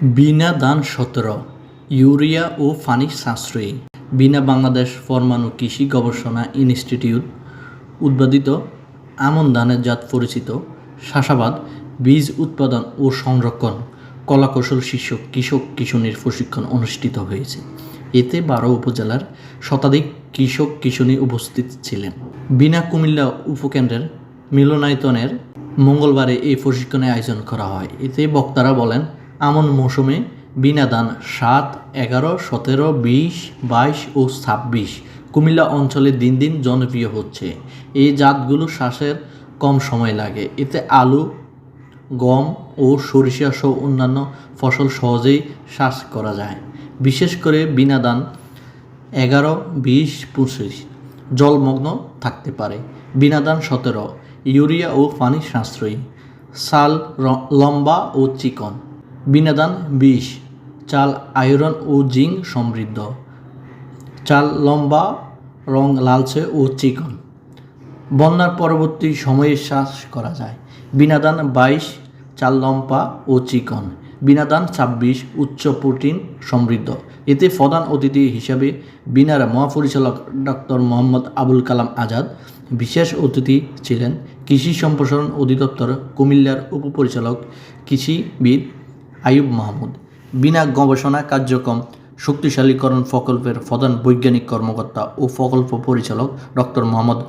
বিনা দান সতেরো, ইউরিয়া ও পানি সাশ্রয়ী, বিনা বাংলাদেশ পরমাণু কৃষি গবেষণা ইনস্টিটিউট উদ্ভাদিত আমন ধানের জাত পরিচিত, শাসাবাদ, বীজ উৎপাদন ও সংরক্ষণ, কলাকৌশল শীর্ষক কৃষক কিশোরীর প্রশিক্ষণ অনুষ্ঠিত হয়েছে। এতে বারো উপজেলার শতাধিক কৃষক কিশোরী উপস্থিত ছিলেন। বিনা কুমিল্লা উপকেন্দ্রের মিলনায়তনের মঙ্গলবারে এই প্রশিক্ষণের আয়োজন করা হয়। এতে বক্তারা বলেন আমন মৌসুমে বিনা দান সাত, এগারো, সতেরো, বিশ, বাইশ ও ছাব্বিশ। কুমিল্লা অঞ্চলে দিন দিন জনপ্রিয় হচ্ছে। এই জাতগুলো শ্বাসের কম সময় লাগে। এতে আলু, গম ও সরিষা সহ অন্যান্য ফসল সহজেই চাষ করা যায়। বিশেষ করে বিনা দান এগারো, বিশ, পঁচিশ জলমগ্ন থাকতে পারে। বিনাদান সতেরো ইউরিয়া ও পানি সাশ্রয়ী। সাল লম্বা ও চিকন। বিনাদান বিষ, চাল আয়রন ও জিঙ্ক সমৃদ্ধ। চাল লম্বা, রং লালচে ও চিকন। বন্যার পরবর্তী সময়ে শ্বাস করা যায়। বিনাদান বাইশ, চাল লম্পা ও চিকন। বিনাদান ছাব্বিশ, উচ্চ প্রোটিন সমৃদ্ধ। এতে প্রধান অতিথি হিসাবে বিনার মহাপরিচালক ডক্টর মোহাম্মদ আবুল কালাম আজাদ, বিশেষ অতিথি ছিলেন কৃষি সম্প্রসারণ অধিদপ্তর কুমিল্লার উপপরিচালক কৃষিবিদ আয়ুব মাহমুদ। বিনা গবেষণা কার্যক্রম, শক্তিশালীকরণ প্রকল্পের প্রধান বৈজ্ঞানিক কর্মকর্তা ও প্রকল্প পরিচালক ডক্টর মোহাম্মদ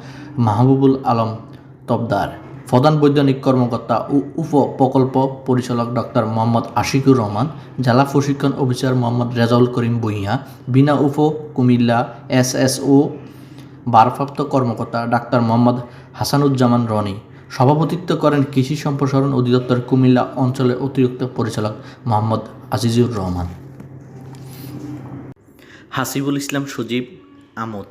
মাহবুবুল আলম তবদার। প্রধান বৈজ্ঞানিক কর্মকর্তা ও উপ প্রকল্প পরিচালক ডক্টর মোহাম্মদ আশিকুর রহমান, জেলা প্রশিক্ষণ অফিসার মোহাম্মদ রেজাউল করিম ভুঁইয়া, বিনা উপ কুমিল্লা এস এস ও ভারপ্রাপ্ত কর্মকর্তা ডাক্তার মোহাম্মদ হাসানুজ্জামান রনি। সভাপতিত্ব করেন কৃষি সম্প্রসারণ অধিদপ্তর কুমিল্লা অঞ্চলের অতিরিক্ত পরিচালক মোহাম্মদ আজিজুর রহমান। হাসিবুল ইসলাম সজীব আমোদ।